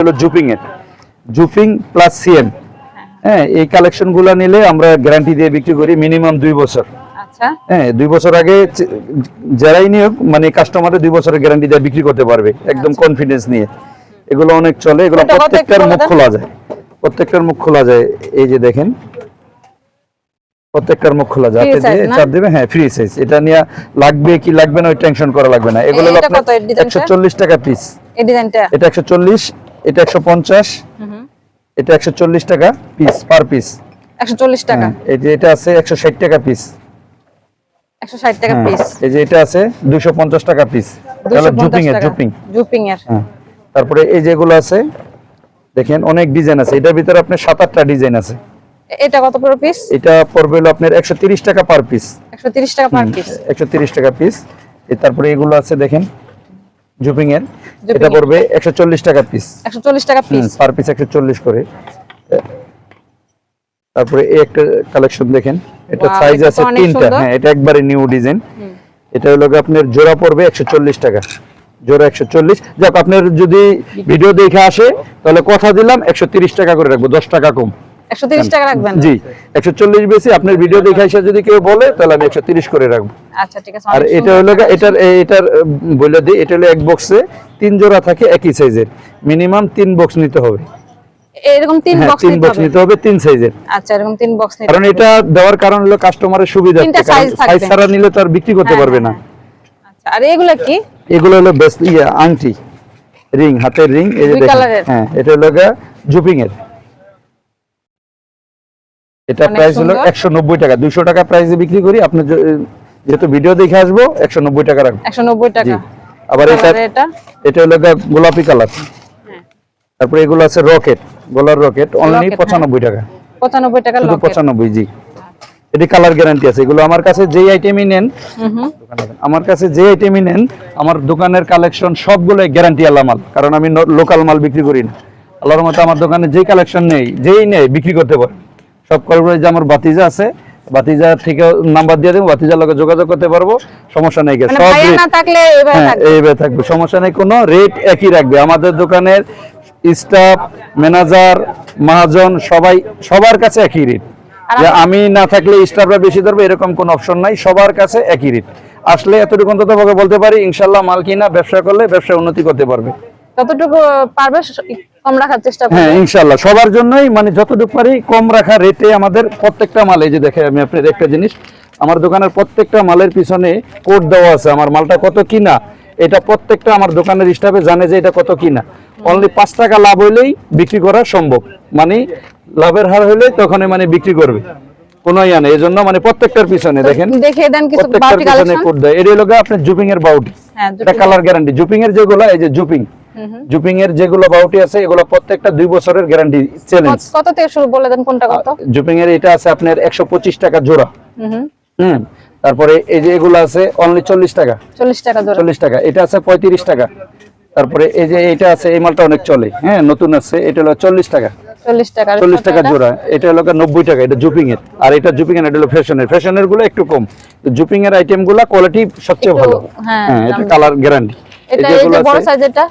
হলো জুপিং এর। জুপিং plus CM হ্যাঁ এই কালেকশনগুলো নিলে আমরা গ্যারান্টি দিয়ে বিক্রি করি মিনিমাম দুই বছর। আচ্ছা। হ্যাঁ দুই বছর আগে যারাই নিয়োগ মানে কাস্টমারের দুই বছরের গ্যারান্টি দিয়ে বিক্রি করতে পারবে একদম কনফিডেন্স নিয়ে। এগুলো অনেক চলে এগুলো প্রত্যেকটার মুখ খোলা যায়। প্রত্যেকটার মুখ খোলা যায় এই যে দেখেন। প্রত্যেকটার মুখ খোলা যায়। দিয়ে চাপ দেবে হ্যাঁ ফ্রি সাইজ এটা নিয়ে লাগবে কি লাগবে না ওই টেনশন করা লাগবে না। এগুলো হলো এটা আপনার কত? এর design টা? একশো চল্লিশ টাকা পিস এই ডিজাইনটা এটা একশো চল্লিশ এটা একশো পঞ্চাশ হুম। এটা একশো চল্লিশ টাকা পিস পার পিস টাকা। এই যে এটা আছে টাকা পিস একশো ষাট টাকা পিস এই যে এটা আছে দুশো পঞ্চাশ টাকা পিস তাহলে জুপিং এর জুপিং। জুপিং এর। হ্যাঁ তারপরে এই যেগুলো আছে দেখেন অনেক ডিজাইন আছে। এটার ভিতরে আপনার সাত আটটা ডিজাইন আছে। এটা কত করে পিস এটা পড়বে হলো আপনার একশো তিরিশ টাকা পার পিস একশো তিরিশ টাকা পার পিস একশো তিরিশ টাকা পিস তারপরে এগুলো আছে দেখেন জুপিং এর এটা পড়বে একশো চল্লিশ টাকা পিস একশো চল্লিশ টাকা পিস পার পিস একশো চল্লিশ করে। তারপরে এই একটা কালেকশন দেখেন। এটা সাইজ আছে তিনটা। হ্যাঁ এটা একবারে নিউ ডিজাইন এটা হলো আপনার জোড়া পড়বে একশো চল্লিশ টাকা। জোড়া একশো চল্লিশ। যাক আপনার যদি ভিডিও দেখে আসে তাহলে কথা দিলাম একশো তিরিশ টাকা করে রাখব দশ টাকা কম। একশো তিরিশ টাকা রাখবেন জি একশো চল্লিশ বেশি আপনার ভিডিও দেখে এসে যদি কেউ বলে তাহলে আমি করে রাখব। আচ্ছা ঠিক আছে আর এটা হলো এটার এটার বলে দিই এটা হলো এক বক্সে তিন জোড়া থাকে একই সাইজের মিনিমাম তিন বক্স নিতে হবে। এরকম তিন হ্যাঁ বক্স তিন বক্স নিতে হবে তিন সাইজের আচ্ছা এরকম তিন বক্স নিতে কারণ এটা দেওয়ার কারণ হলো কাস্টমারের সুবিধা। সাইজ ছাড়া নিলে তো আর বিক্রি করতে হ্যাঁ, পারবে হ্যাঁ, না। আচ্ছা আর এগুলা কি? এগুলো হলো বেস্ট ইয়ে আংটি। রিং হাতের রিং এই যে দেখেন হ্যাঁ এটা হলো জুপিং এর। এটা প্রাইস হলো একশো নব্বই টাকা। দুইশো টাকা প্রাইসে বিক্রি করি। আপনি যেহেতু ভিডিও দেখে আসব একশো নব্বই টাকা রাখব। একশো নব্বই টাকা। আবার এটা? এটা হলো গোলাপি কালার হ্যাঁ। তারপরে এগুলো আছে রকেট গোলার রকেট অনলি হ্যাঁ। পঁচানব্বই টাকা। পঁচানব্বই টাকা শুধু পঁচানব্বই জি। এটি কালার গ্যারান্টি আছে। এগুলো আমার কাছে যেই আইটেমই নেন আমার কাছে যে আইটেমই নেন আমার দোকানের কালেকশন সবগুলো গ্যারান্টি আল্লাহ মাল। কারণ আমি লোকাল মাল বিক্রি করি না। আল্লাহর মতো আমার দোকানে যেই কালেকশন নেই যেই নেই বিক্রি করতে পারে সব করব যে আমার বাতিজা আছে বাতিজা থেকে নাম্বার দিয়ে দেবো বাতিজার লগে যোগাযোগ করতে পারব সমস্যা নেই মানে সব হ্যাঁ এইভাবে থাকবে সমস্যা নেই কোনো রেট একই রাখবে। আমাদের দোকানের স্টাফ ম্যানেজার মহাজন সবাই সবার কাছে একই রেট যে আমি না থাকলে স্টাফরা বেশি ধরবে এরকম কোনো অপশন নাই সবার কাছে একই রেট আসলে এতটুকু অন্তত বলতে পারি ইনশাল্লাহ মাল কিনা ব্যবসা করলে ব্যবসা উন্নতি করতে পারবে। যতটুকু পারবে কম রাখার চেষ্টা হ্যাঁ করবে ইনশাল্লাহ সবার জন্যই মানে যতটুকু পারি কম রাখা রেটে আমাদের প্রত্যেকটা মাল যে দেখে আমি আপনার একটা জিনিস আমার দোকানের প্রত্যেকটা মালের পিছনে কোড দেওয়া আছে। আমার মালটা কত কিনা এটা প্রত্যেকটা আমার দোকানের স্টাফে জানে যে এটা কত কিনা। অনলি পাঁচ টাকা লাভ হইলেই বিক্রি করা সম্ভব। মানে লাভের হার হইলে তখনই মানে বিক্রি করবে। কোনো ইয়া নেই। এই জন্য মানে প্রত্যেকটার পিছনে দেখেন দেখিয়ে দেন কিছু প্রত্যেকটার বাউটি পিছনে কালেকশন কোড দেয়। এটা হলো আপনার জুপিং এর বাউটি হ্যাঁ এটা কালার গ্যারান্টি জুপিং এর যেগুলো এই যে জুপিং জুপিং এর যেগুলো বাউটি আছে এগুলো প্রত্যেকটা দুই বছরের গ্যারান্টি চ্যালেঞ্জ কত থেকে শুরু বলে দেন কোনটা কত? জুপিং এর এটা আছে আপনার একশো পঁচিশ টাকা জোড়া। হুম তারপরে এই যে এগুলো আছে অনলি চল্লিশ টাকা। চল্লিশ টাকা জোড়া। চল্লিশ টাকা। এটা আছে পঁয়ত্রিশ টাকা। তারপরে এই যে এটা আছে এই মালটা অনেক চলে। হ্যাঁ নতুন আছে এটা হলো চল্লিশ টাকা। চল্লিশ টাকা। আর চল্লিশ টাকা জোড়া। এটা হলো নব্বই টাকা এটা জুপিং এর আর এটা জুপিং এর এটা হলো ফ্যাশনের। ফ্যাশনেরগুলো একটু কম। জুপিং এর আইটেমগুলা কোয়ালিটি সবচেয়ে ভালো। হ্যাঁ, হ্যাঁ এটা কালার গ্যারান্টি এটা এই যে বড় সাইজ এটা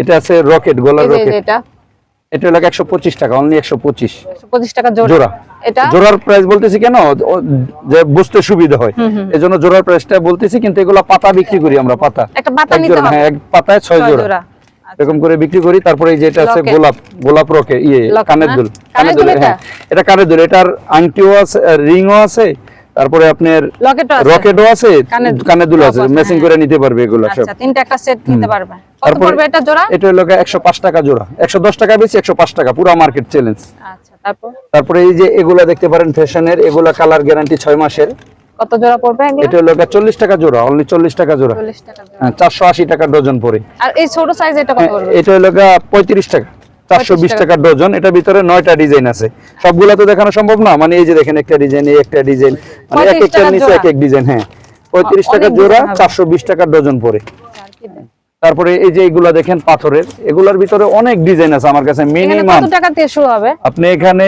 এটা আছে রকেট গোলার রকেট। এটা। এটা হলো একশো পঁচিশ টাকা অনলি একশো পঁচিশ। একশো পঁচিশ টাকা জোড়া। এটা? জোড়ার প্রাইস বলতেছি কেন? যে বুঝতে সুবিধা হয়। এজন্য জোড়ার প্রাইসটা বলতেছি কিন্তু এগুলো পাতা বিক্রি করি আমরা পাতা। একটা পাতা নিতে হবে। হ্যাঁ এক পাতায় ছয় ছয় জোড়া। জোড়া। এরকম করে বিক্রি করি। তারপরে এই যে এটা আছে গোলাপ গোলাপ রকে ইয়ে কানের দুল। কানের দুল হ্যাঁ। এটা কানের দুল। এটার আংটিও আছে রিংও আছে। তারপরে আপনার রকেটও আছে। কানের- দুল। আছে। ম্যাচিং হ্যাঁ। করে নিতে পারবে এগুলো সব। আচ্ছা তিনটা একটা সেট নিতে পারবে। তারপরে এটা জোড়া? এটা হলো একশো পাঁচ টাকা জোড়া। একশো দশ টাকা বেশি একশো পাঁচ টাকা পুরো মার্কেট চ্যালেঞ্জ আচ্ছা তারপর? তারপরে এই যে এগুলা দেখতে পারেন ফ্যাশনের এগুলা কালার গ্যারান্টি ছয় মাসের। কত জোড়া পড়বে এটা হলো চল্লিশ টাকা জোড়া অনলি চল্লিশ টাকা জোড়া। চল্লিশ টাকা জোড়া। হ্যাঁ চারশো আশি টাকা ডজন পড়ে। আর এই ছোট সাইজ এটা কত হ্যাঁ, পড়বে? এটা হলো পঁয়ত্রিশ টাকা চারশো বিশ 35 টাকা ডজন। এটার ভিতরে নয়টা ডিজাইন আছে। সবগুলা তো দেখানো সম্ভব না মানে এই যে দেখেন একটা ডিজাইন এই একটা ডিজাইন মানে এক 35 একটা নিচে। এক এক ডিজাইন হ্যাঁ। পঁয়ত্রিশ অনেক টাকা জোড়া design হবে। চারশো বিশ টাকা ডজন পড়ে? তারপরে এই যে এগুলা দেখেন পাথরের এগুলার ভিতরে অনেক ডিজাইন আছে আমার কাছে মিনিমাম কত টাকা দিয়ে শুরু হবে? আপনি এখানে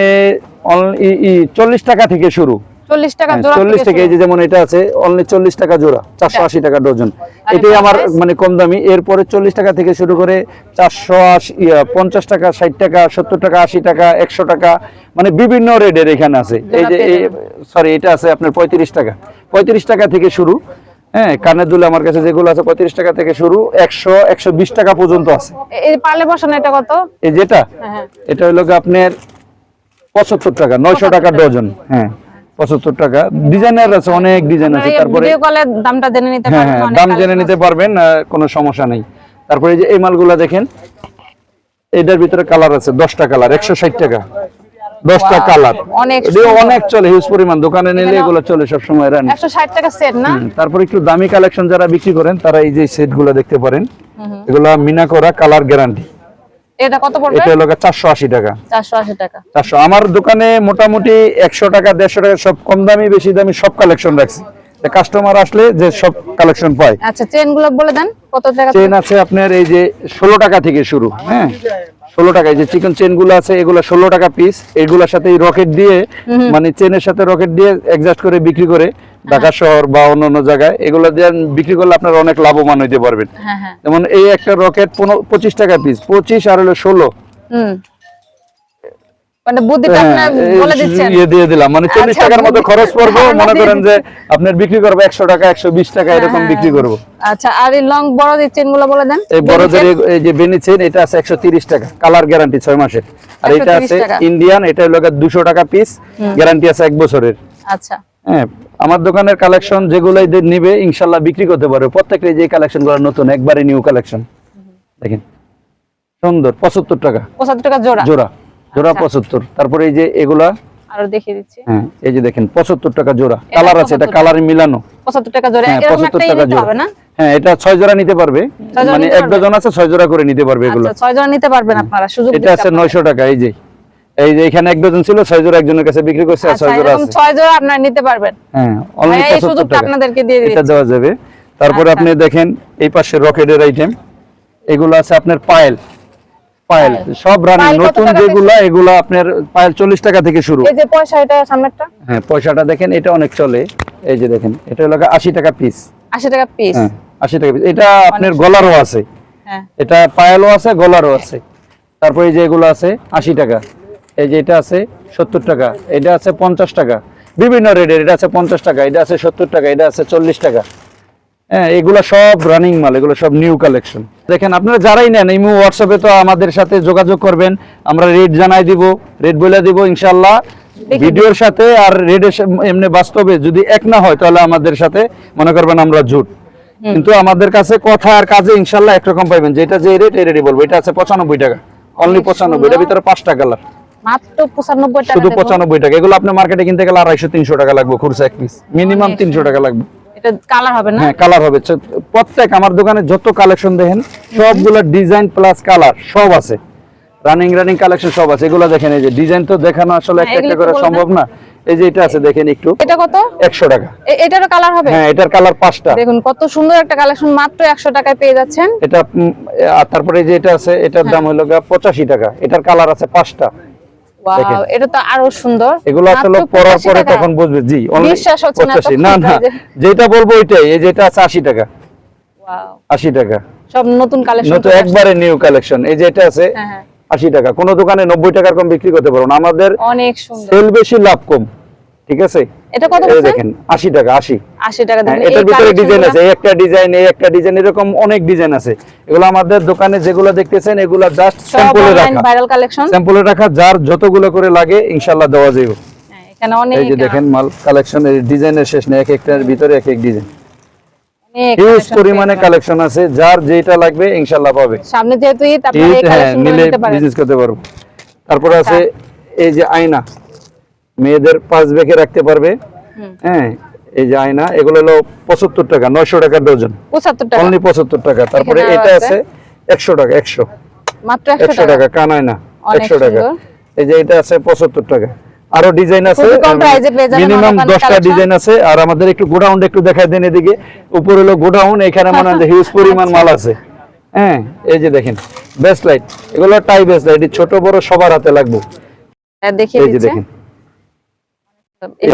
চল্লিশ টাকা থেকে শুরু। চল্লিশ টাকা জোড়া চল্লিশ থেকে এই যে যেমন এটা আছে অনলি চল্লিশ টাকা জোড়া চারশো আশি টাকা ডজন। এটাই আমার মানে কম দামি। এরপরে চল্লিশ টাকা থেকে শুরু করে চারশো আশি ইয়া, পঞ্চাশ টাকা ষাট টাকা সত্তর টাকা আশি টাকা একশো টাকা মানে বিভিন্ন রেটের এখানে আছে। এই যে সরি এটা আছে আপনার পঁয়ত্রিশ টাকা। পঁয়ত্রিশ টাকা থেকে শুরু। হ্যাঁ কানের দুলে আমার কাছে যেগুলো আছে পঁয়ত্রিশ টাকা থেকে শুরু একশো একশো বিশ টাকা পর্যন্ত আছে। এ- বসানো এটা কত? এই যেটা? হ্যাঁ হ্যাঁ। এটা হলো আপনার পঁচাত্তর টাকা নয়শো টাকা। ডজন। হ্যাঁ পঁচাত্তর টাকা। ডিজাইনার আছে অনেক ডিজাইন আছে। তারপরে দামটা জেনে নিতে হ্যাঁ হ্যাঁ দাম জেনে নিতে পারবেন কোনো সমস্যা নেই। তারপরে এই যে এই মালগুলা দেখেন এটার ভিতরে কালার আছে দশটা কালার একশো ষাট টাকা। দশটা কালার। অনেক অনেক চলে হিউজ পরিমাণ। দোকানে নিলে এগুলো চলে রান টাকা সেট না? তারপর একটু দামি কালেকশন যারা বিক্রি করেন তারা এই যে সেটগুলো দেখতে পারেন। এগুলা মিনা করা কালার গ্যারান্টি এটা কত পড়বে? এটা হলো চারশো আশি টাকা। আমার দোকানে মোটামুটি একশো টাকা দেড়শো টাকা সব কম দামি বেশি দামি সব কালেকশন রাখছি। কাস্টমার আসলে যে সব কালেকশন পায়। আচ্ছা চেনগুলো বলে দেন কত টাকা চেন আছে আপনার এই যে ষোলো টাকা থেকে শুরু হ্যাঁ? ষোলো টাকা এই যে চিকন চেনগুলো আছে এগুলো ষোলো টাকা পিস এগুলোর সাথে রকেট দিয়ে মানে চেনের সাথে রকেট দিয়ে অ্যাডজাস্ট করে বিক্রি করে ঢাকা শহর বা অন্য অন্য জায়গায়। এগুলো দিয়ে বিক্রি করলে আপনারা অনেক লাভবান হইতে পারবেন। হ্যাঁ হ্যাঁ। যেমন এই একটা রকেট পনেরো পঁচিশ টাকা পিস পঁচিশ আর হলো ষোলো। মানে বুদ্ধিটা হ্যাঁ, আপনি এই বলে দিচ্ছেন। ইয়ে দিয়ে দিলাম। মানে চল্লিশ আচ্ছা, টাকার মতো খরচ পড়ব। মনে করেন যে আপনার বিক্রি করব একশো টাকা একশো বিশ টাকা এরকম হ্যাঁ, বিক্রি করব। আচ্ছা আর এই লং বড় যে চেন বলে দেন। এই বড়দের বেনি এই- এই যে বেনি চেন এটা আছে একশো তিরিশ টাকা। কালার গ্যারান্টি ছয় মাসের। আর এটা আছে ইন্ডিয়ান এটা হলো দুশো টাকা পিস গ্যারান্টি আছে এক বছরের। আচ্ছা। হ্যাঁ আমার দোকানের কালেকশন যেগুলো নিবে ইনশাল্লাহ বিক্রি করতে পারবে। প্রত্যেকটা যে কালেকশনগুলো নতুন একবারে নিউ কালেকশন দেখেন। সুন্দর পঁচাত্তর টাকা। পঁচাত্তর টাকা জোড়া। জোড়া। জোড়া আচ্ছা। পঁচাত্তর। তারপরে এই যে এগুলা? আরও দেখিয়ে দিচ্ছি। হ্যাঁ এই যে দেখেন পঁচাত্তর টাকা জোড়া। কালার আছে এটা 75 মিলানো। পঁচাত্তর টাকা জোড়া। হ্যাঁ এরকম একটা নিতে হবে না? হ্যাঁ এটা ছয় জোড়া নিতে পারবে। মানে এক ডজন আছে ছয় জোড়া করে নিতে পারবে এগুলো। আচ্ছা ছয় জোড়া নিতে পারবেন আপনারা সুযোগ এটা আছে আপনাদের। নয়শো টাকা এই যে। এই যে এখানে এক ডজন ছিল ছয় জোড়া একজনের কাছে বিক্রি করছে আর আচ্ছা জোড়া আছে। ছয় জোড়া আপনারা নিতে পারবেন। হ্যাঁ অনলি টাকা। আপনাদেরকে দিয়ে এটা দেওয়া যাবে। তারপরে আচ্ছা। আপনি দেখেন এই পাশে রকেটের আইটেম এগুলো আছে আপনার পায়েল। পায়েল পায়েল। সব রানিং নতুন যেগুলা এগুলা আপনার পায়েল চল্লিশ টাকা থেকে শুরু। এই যে পয়সা এটা সামনেরটা? হ্যাঁ পয়সাটা দেখেন এটা অনেক চলে। এই যে দেখেন এটা হলো আশি টাকা পিস আশি টাকা পিস হ্যাঁ আশি টাকা পিস এটা আপনার গলারও আছে। হ্যাঁ। এটা পায়েলও আছে গলারও আছে। তারপরে এই যে এগুলো আছে আশি টাকা। এই যে এটা আছে সত্তর টাকা। এটা আছে পঞ্চাশ টাকা। বিভিন্ন রেটের এটা আছে পঞ্চাশ টাকা এটা আছে সত্তর টাকা এটা আছে চল্লিশ টাকা। হ্যাঁ এগুলো সব রানিং মাল এগুলো সব নিউ কালেকশন দেখেন আপনারা যারাই নেন এই হোয়াটসঅ্যাপে তো আমাদের সাথে যোগাযোগ করবেন। আমরা রেট জানাই দিব রেট বলে দিব ইনশাল্লাহ ভিডিওর সাথে আর রেটের এমনি বাস্তবে যদি এক না হয় তাহলে আমাদের সাথে মনে করবেন আমরা জুট। কিন্তু আমাদের কাছে কথা আর কাজে ইনশাল্লাহ একরকম পাইবেন। যেটা যে রেট এই রেটই বলব। এটা আছে পঁচানব্বই টাকা। অনলি পঁচানব্বই। এটার। ভিতরে পাঁচটা কালার মাত্র পঁচানব্বই টাকা শুধু। পঁচানব্বই টাকা। এগুলো আপনি মার্কেটে কিনতে গেলে আড়াইশো তিনশো টাকা লাগবে খুরসা এক পিস মিনিমাম তিনশো টাকা লাগবে। এটা কালার হবে না? হ্যাঁ কালার হবে। প্রত্যেক আমার দোকানে যত কালেকশন দেখেন সবগুলো ডিজাইন প্লাস কালার সব আছে। রানিং রানিং কালেকশন সব আছে। এগুলো দেখেন এই যে ডিজাইন তো দেখানো আসলে হ্যাঁ, একটা একটা করে সম্ভব না। এই যে এটা আছে দেখেন একটু। এটা কত? একশো টাকা। এ- এটারও কালার হবে? হ্যাঁ এটার কালার পাঁচটা। দেখুন কত সুন্দর একটা কালেকশন মাত্র একশো টাকায় পেয়ে যাচ্ছেন। এটা আর তারপরে যে এটা আছে এটার দাম হলো গিয়ে পঁচাশি টাকা। এটার কালার আছে পাঁচটা। ওয়াও এটা তো আরও সুন্দর। এগুলো আসলে পরার পরে তখন বুঝবে জি বিশ্বাস হচ্ছে না, না যেটা বলব ওইটাই এই যেটা আছে আশি টাকা। ওয়াও আশি টাকা। সব নতুন কালেকশন নতুন একবারে নিউ কালেকশন এই যেটা আছে হ্যাঁ হ্যাঁ। আশি টাকা। কোনো দোকানে নব্বই টাকার কম বিক্রি করতে পারো না। আমাদের অনেক সুন্দর। সেল বেশি লাভ কম। ঠিক আছে? এটা কত এই দেখেন আশি টাকা আশি। আশি টাকা হ্যাঁ, এটার ভিতরে ডিজাইন আছে এই একটা ডিজাইন এই একটা ডিজাইন এরকম অনেক ডিজাইন আছে। এগুলো আমাদের দোকানে যেগুলো দেখতেছেন এগুলো জাস্ট স্যাম্পলে রাখা। ভাইরাল কালেকশন স্যাম্পলে রাখা যার যতগুলো করে লাগে ইনশাল্লাহ দেওয়া যাবে এখানে অনেক এই যে দেখেন মাল কালেকশন এর ডিজাইনের শেষ নেই এক একটার ভিতরে এক এক ডিজাইন হিউজ পরিমাণে কালেকশন আছে যার যেটা লাগবে ইনশাল্লাহ পাবে। সামনে যেহেতু ঈদ আপনারা এই হ্যাঁ কালেকশন নিতে বিজনেস করতে পারব। তারপরে আছে এই যে আয়না। মেয়েদের পাঁচ বেঁকে রাখতে পারবে। হ্যাঁ এই যে আয়না এগুলো হলো পঁচাত্তর টাকা নয়শো টাকা ডজন। পঁচাত্তর টাকা? অনলি পঁচাত্তর টাকা। তারপরে এটা আছে। একশো টাকা একশো। মাত্র একশো টাকা? কান আয়না একশো টাকা। এই যে এটা আছে পঁচাত্তর টাকা। আরও ডিজাইন আছে মিনিমাম দশটা ডিজাইন আছে। আর আমাদের একটু গোডাউন একটু দেখাই দেন এদিকে। উপরে হলো গোডাউন এখানে মনে হয় হিউজ পরিমাণ আচ্ছা। মাল আছে। হ্যাঁ এই যে দেখেন বেস্ট লাইট এগুলো টাই বেস্ট লাইট ছোট বড় সবার হাতে লাগবে। দেখিয়ে এই যে দেখেন।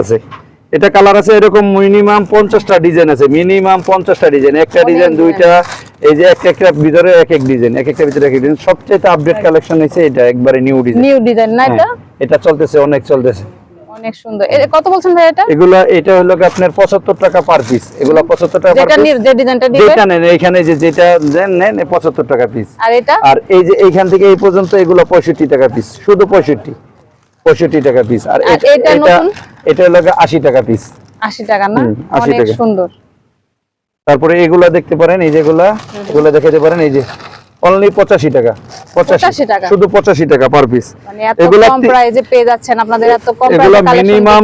আছে। এটা কালার আছে এরকম মিনিমাম পঞ্চাশটা ডিজাইন আছে। মিনিমাম পঞ্চাশটা ডিজাইন একটা ডিজাইন দুইটা এই যে একটা একটা ভিতরে এক এক ডিজাইন এক একটা ভিতরে এক এক ডিজাইন সবচেয়ে আপডেট কালেকশন হয়েছে এটা একবারে নিউ ডিজাইন নিউ ডিজাইন না এটা? এটা চলতেছে অনেক চলতেছে। অনেক সুন্দর। কত বলছেন ভাই এটা? এগুলা এটা হলো আপনার পঁচাত্তর টাকা পার পিস এগুলা পঁচাত্তর টাকা পার যেটা যে ডিজাইনটা দিবে যেটা নেন এখানে যে যেটা দেন নেন পঁচাত্তর টাকা পিস আর এটা? আর এই যে এইখান থেকে এই পর্যন্ত এগুলো পঁয়ষট্টি টাকা পিস শুধু পঁয়ষট্টি। পঁয়ষট্টি টাকা পিস আর এটা এটা গিয়ে আশি টাকা পিস আশি টাকা না? অনেক সুন্দর। তারপরে এগুলা দেখতে পারেন এই যেগুলা এগুলা দেখাতে পারেন এই যে অনলি পঁচাশি টাকা। 85 টাকা? শুধু পঁচাশি টাকা পার পিস মানে এত এগুলা কম প্রাইসে পেয়ে যাচ্ছেন আপনাদের এত কম এগুলা মিনিমাম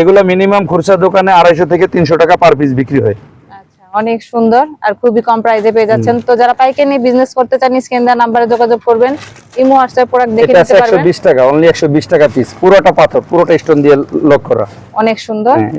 এগুলা মিনিমাম খুচরা দোকানে আড়াইশো থেকে তিনশো টাকা পার পিস বিক্রি হয়। অনেক সুন্দর আর খুবই কম প্রাইসে পেয়ে যাচ্ছেন। তো যারা পাইকারি নিয়ে বিজনেস করতে চান স্ক্রিন দেওয়া নাম্বারে যোগাযোগ করবেন। ইমো হোয়াটসঅ্যাপ প্রোডাক্ট দেখে নিতে একশো পারবেন। 120 টাকা অনলি একশো বিশ টাকা পিস পুরোটা পাথর পুরোটা স্টোন দিয়ে লক করা। অনেক সুন্দর। হ্যাঁ